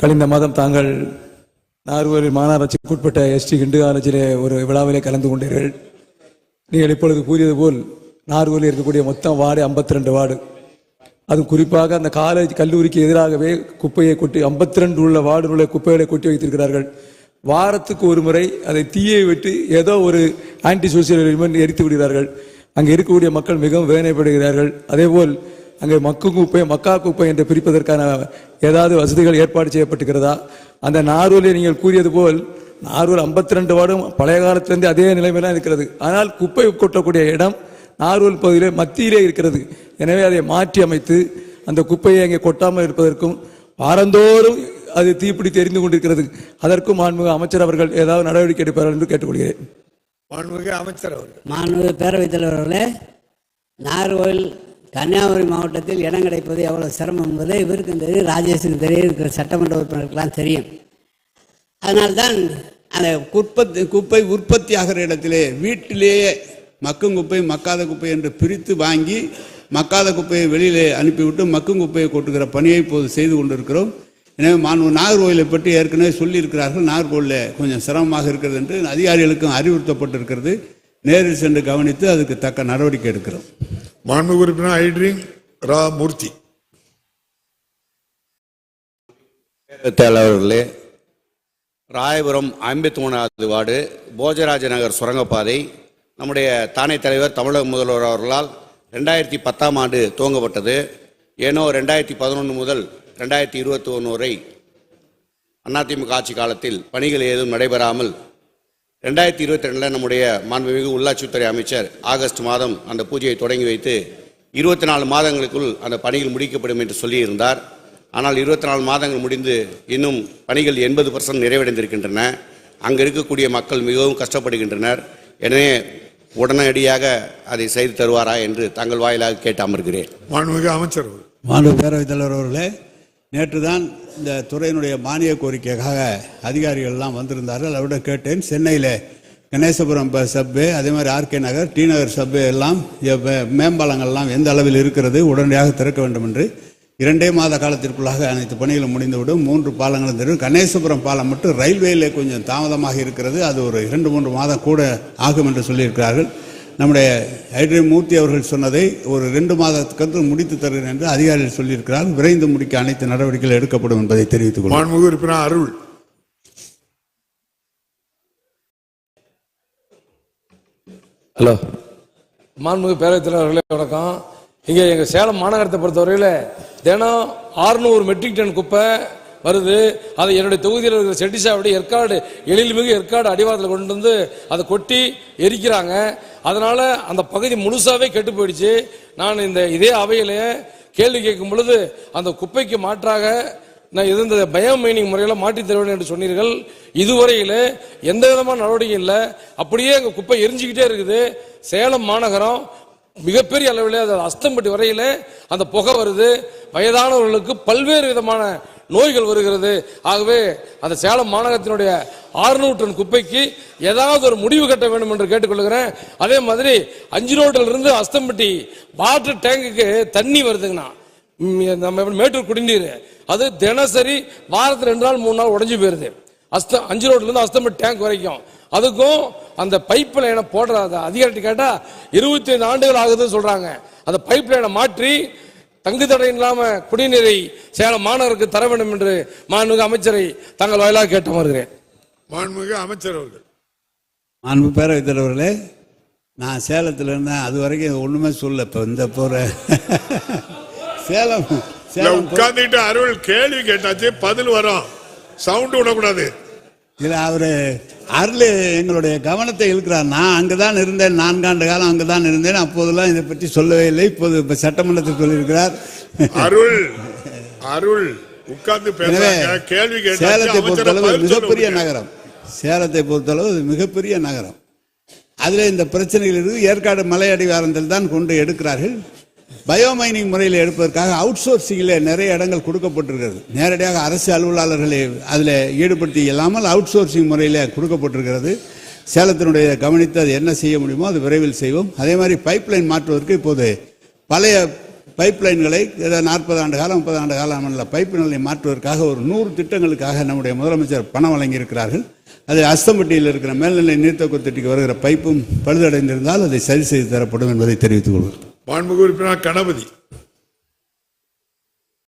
கழிந்த மாதம் தாங்கள் நார்வரி மாநகராட்சிக்கு உட்பட்ட எஸ்டி ஹிண்டு காலேஜிலே ஒரு விழாவிலே கலந்து கொண்டீர்கள். நீங்கள் இப்பொழுது கூறியது போல் நார்வரில் இருக்கக்கூடிய மொத்தம் வார்டு 52 வார்டு. அது குறிப்பாக அந்த காலேஜ் கல்லூரிக்கு எதிராகவே குப்பையை கொட்டி 52 உள்ள வார்டுகளை குப்பைகளை கொட்டி வைத்திருக்கிறார்கள். வாரத்துக்கு ஒரு முறை அதை தீயை விட்டு ஏதோ ஒரு ஆன்டி சோசியல் எலிமெண்ட் எரித்து விடுகிறார்கள். அங்கே இருக்கக்கூடிய மக்கள் மிகவும் வேதனைப்படுகிறார்கள். அதேபோல் அங்கே மக்கும் குப்பை மக்கா குப்பை என்று பிரிப்பதற்கான ஏதாவது வசதிகள் ஏற்பாடு செய்யப்பட்டிருக்கிறதா? அந்த நார்வலை நீங்கள் கூறியது போல் நார்வல் 52 ரெண்டு வார்டும் பழைய காலத்திலிருந்து அதே நிலைமையில இருக்கிறது. ஆனால் குப்பை கொட்டக்கூடிய இடம் நார்வல் பகுதியிலே மத்தியிலே இருக்கிறது. எனவே அதை மாற்றி அமைத்து அந்த குப்பையை அங்கே கொட்டாமல் இருப்பதற்கும் வாரந்தோறும் அது தீப்பிடித்து எரிந்து கொண்டிருக்கிறது. அதற்கும் மாண்புமிகு அமைச்சர் அவர்கள் ஏதாவது நடவடிக்கை எடுப்பார்கள் என்று கேட்டுக்கொள்கிறேன். மாண்புமிகு அமைச்சர் அவர்கள். மாண்புமிகு பேரவைத் தலைவர்களே நாகர்கோவில் கன்னியாகுமரி மாவட்டத்தில் இடம் கிடைப்பது எவ்வளோ சிரமம் என்பது இவருக்கும் தெரியும் ராஜேஷுக்கும் தெரியும் இருக்கிற சட்டமன்ற உறுப்பினருக்கெல்லாம் தெரியும். அதனால்தான் அந்த குற்பத்து குப்பை உற்பத்தி ஆகிற இடத்திலே வீட்டிலேயே மக்கும் குப்பை மக்காத குப்பை என்று பிரித்து வாங்கி மக்காத குப்பையை வெளியிலே அனுப்பிவிட்டு மக்கும் குப்பையை கொட்டுகிற பணியை இப்போது செய்து கொண்டிருக்கிறோம். எனவே மாணவ நாகர்கோவிலை பற்றி ஏற்கனவே சொல்லியிருக்கிறார்கள். நாகர்கோவிலில் கொஞ்சம் சிரமமாக இருக்கிறது என்று அதிகாரிகளுக்கும் அறிவுறுத்தப்பட்டிருக்கிறது. நேரில் சென்று கவனித்து அதுக்கு தக்க நடவடிக்கை எடுக்கிறோம். மாண்பு உறுப்பினர் ஐட்ரிங் ரா மூர்த்தி அவர்களே ராயபுரம் ஐம்பத்தி மூணாவது வார்டு போஜராஜ நகர் சுரங்கப்பாதை. நம்முடைய தானே தலைவர் தமிழக முதல்வர் அவர்களால் ரெண்டாயிரத்தி பத்தாம் ஆண்டு துவங்கப்பட்டது. ஏனோ ரெண்டாயிரத்தி பதினொன்று முதல் ரெண்டாயிரத்தி இருபத்தி ஒன்று வரை அதிமுக ஆட்சி காலத்தில் பணிகள் ஏதும் நடைபெறாமல் ரெண்டாயிரத்தி இருபத்தி ரெண்டில் நம்முடைய மாண்புமிகு உள்ளாட்சித்துறை அமைச்சர் ஆகஸ்ட் மாதம் அந்த பூஜையை தொடங்கி வைத்து இருபத்தி நாலு மாதங்களுக்குள் அந்த பணிகள் முடிக்கப்படும் என்று சொல்லியிருந்தார். ஆனால் இருபத்தி நாலு மாதங்கள் முடிந்து இன்னும் பணிகள் எண்பது பர்சன்ட் நிறைவடைந்திருக்கின்றன. அங்கு இருக்கக்கூடிய மக்கள் மிகவும் கஷ்டப்படுகின்றனர். எனவே உடனடியாக அதை செய்து தருவாரா என்று தங்கள் வாயிலாக கேட்டு அமர்கிறேன். மாண்புமிகு அமைச்சர் அவர்கள். மாண்பு பேரவைத் தலைவர் அவர்களே நேற்று தான் இந்த துறையினுடைய மானிய கோரிக்கைக்காக அதிகாரிகள்லாம் வந்திருந்தார்கள். அவரிடம் கேட்டேன். சென்னையில் கணேசபுரம் சப்வே அதே மாதிரி R K Nagar T Nagar subway எல்லாம் மேம்பாலங்கள்லாம் எந்த அளவில் இருக்கிறது உடனடியாக திறக்க வேண்டும் என்று இரண்டே மாத காலத்திற்குள்ளாக அனைத்து பணிகளும் முடிந்துவிடும். மூன்று பாலங்களும் தெரியும் கணேசபுரம் பாலம் மட்டும் ரயில்வேயில் கொஞ்சம் தாமதமாக இருக்கிறது. அது ஒரு இரண்டு மூன்று மாதம் கூட ஆகும் என்று சொல்லியிருக்கிறார்கள். நம்முடைய ஐட்ரி மூர்த்தி அவர்கள் சொன்னதை ஒரு ரெண்டு மாதத்துக்கு முடித்து தருகிறேன் என்று அதிகாரிகள் சொல்லியிருக்கிறார். விரைந்து முடிக்க அனைத்து நடவடிக்கைகள் எடுக்கப்படும் என்பதை தெரிவித்துக் உறுப்பினர் அருள். ஹலோ. மாண்புமிகு பேரவைத் தலைவர்களே வணக்கம். இங்கே எங்கள் சேலம் மாநகரத்தை பொறுத்தவரையில் தினம் 600 மெட்ரிக் டன் குப்பை வருது. அதை என்னுடைய தொகுதியில் இருக்கிற செட்டிசாவுடைய ஏற்காடு எழில்மிகு ஏற்காடு அடிவாரத்தில் கொண்டு வந்து அதை கொட்டி எரிக்கிறாங்க. அதனால அந்த பகுதி முழுசாவே கெட்டு போயிடுச்சு. நான் இந்த இதே அவையிலே கேள்வி கேட்கும் பொழுது அந்த குப்பைக்கு மாற்றாக நான் இருந்த பயோ மைனிங் முறையில் மாற்றித் தருவேன் என்று சொன்னீர்கள். இதுவரையில் எந்த விதமான நடவடிக்கை இல்லை. அப்படியே அங்கே குப்பை எரிஞ்சுக்கிட்டே இருக்குது. சேலம் மாநகரம் மிகப்பெரிய அளவில் அது அஸ்தம்பட்டி வரையில் அந்த புகை வருது. வயதானவர்களுக்கு பல்வேறு விதமான நோய்கள் வருகிறது. ஆகவே அந்த சேலம் மாநகரத்தினுடைய 600 டன் குப்பைக்கு ஏதாவது ஒரு முடிவு கட்ட வேண்டும் என்று கேட்டுக்கொள்கிறேன். அதே மாதிரி அஞ்சு ரோட்டில் இருந்து அஸ்தம்பட்டி வாட்டர் டேங்குக்கு தண்ணி வருதுங்கண்ணா. நம்ம மேட்டூர் குடிநீர். அது தினசரி வாரத்தில் ரெண்டு நாள் மூணு நாள் உடஞ்சி போயிருது. அஸ்த அஞ்சு ரோட்லேருந்து இருந்து டேங்க் வரைக்கும். அதுக்கும் அந்த பைப் லைனை போடுற அதிகாரிட்டு கேட்டால் இருபத்தி ஐந்து ஆண்டுகள் ஆகுதுன்னு சொல்கிறாங்க அந்த பைப் லைனை மாற்றி தங்கு தடை இல்லாம குடிநீரை சேலம் மாநகருக்கு தர வேண்டும் என்று மாண்புமிகு அமைச்சரை தங்கள் வாயிலாக கேட்டு வருகிறேன் மாண்புமிகு அமைச்சர் அவர்கள். மாண்பு பேரவைத் தலைவர்களே நான் சேலத்தில் இருந்தேன். அது வரைக்கும் ஒண்ணுமே சொல்ல இப்போ இந்த போற சேலம் இல்ல சேலம் உட்கார்ந்துட்டு அருள் கேள்வி கேட்டாச்சு பதில் வரும். சவுண்ட் விடக்கூடாது. இதில் அவர் அருள் எங்களுடைய கவனத்தை இழுக்கிறார். நான் அங்கே தான் இருந்தேன். நான்காண்டு காலம் அங்கே தான் இருந்தேன். அப்போதெல்லாம் இதை பற்றி சொல்லவே இல்லை. இப்போது இப்போ சட்டமன்றத்தில் சொல்லியிருக்கிறார். அருள் அருள். உட்கார்ந்து கேள்வி சேலத்தை பொறுத்தளவு மிகப்பெரிய. நகரம். சேலத்தை பொறுத்தளவு மிகப்பெரிய நகரம். அதில் இந்த பிரச்சனைகள் இருக்கு. ஏற்காடு மலை அடிவாரத்தில் தான் கொண்டு எடுக்கிறார்கள். பயோமைனிங் முறையில் எடுப்பதற்காக அவுட் சோர்சிங்கில் நிறைய இடங்கள் கொடுக்கப்பட்டிருக்கிறது. நேரடியாக அரசு அலுவலாளர்களை அதில் ஈடுபடுத்தி இல்லாமல் அவுட் சோர்சிங் முறையில் கொடுக்கப்பட்டிருக்கிறது. சேலத்தினுடைய கவனித்து அது என்ன செய்ய முடியுமோ அது விரைவில் செய்வோம். அதே மாதிரி பைப்லைன் மாற்றுவதற்கு இப்போது பழைய பைப் லைன்களை ஏதோ நாற்பது ஆண்டு காலம் முப்பது ஆண்டு காலம் உள்ள பைப் நிலை மாற்றுவதற்காக ஒரு நூறு திட்டங்களுக்காக நம்முடைய முதலமைச்சர் பணம் வழங்கியிருக்கிறார்கள். அதை அஸ்தம்பட்டியில் இருக்கிற மேல்நிலை நீர்த்தொக்கு தொட்டிக்கு வருகிற பைப்பும் பழுதடைந்திருந்தால் அதை சரி செய்து தரப்படும் என்பதை தெரிவித்துக் கொள்கிறேன். மாண்புமிகு உறுப்பினர் கணபதி.